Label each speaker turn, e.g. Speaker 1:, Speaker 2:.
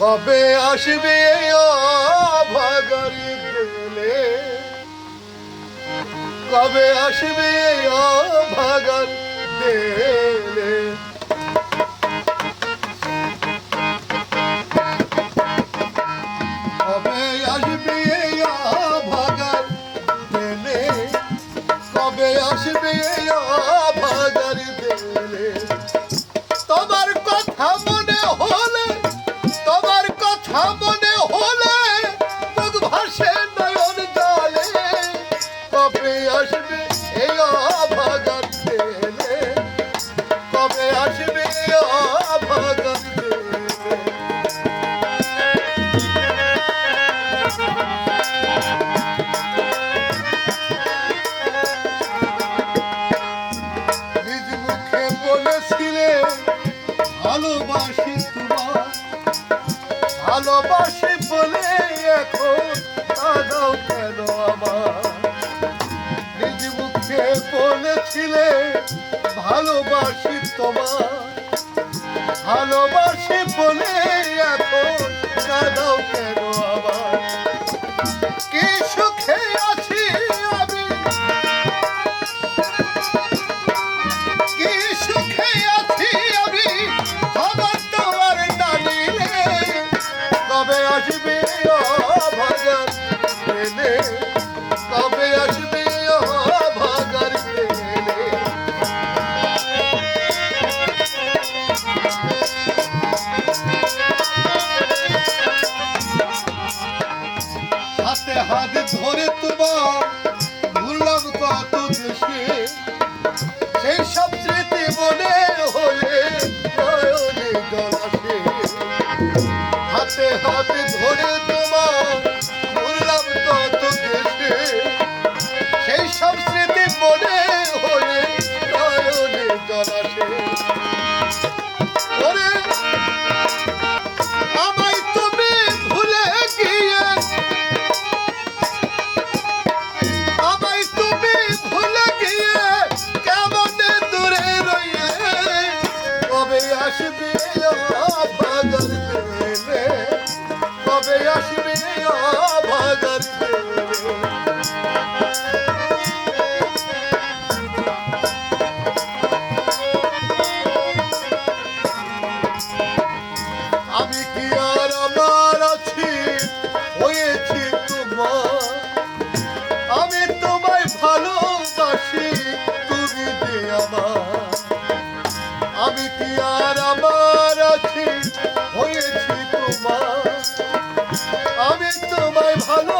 Speaker 1: কবে আসবে ভাগারি দিলে কবে আসবে ভাগার দিলে কবে আসবে ভাগার দিলে কবে আসবে ভাগার কবে আসবে এই অভাগার ছেলে কবে আসবে ছেলে নিজ মুখে বলেছিলে ভালোবাসি তোমার ভালোবাসি বলে এখন কাঁদাও কেন আমার বলেছিলে ভালোবাসি তোমার ভালোবাসি বলে তোমার ঘুরলাম কত সব স্মৃতি মনে আসে হাতে হাতে ধরে কবে আসবে দেলে কবে আসবে ভাগার আমি কি আর আমার আছি? হয়েছি তোমার। আমি তোমায় ভালোবাসি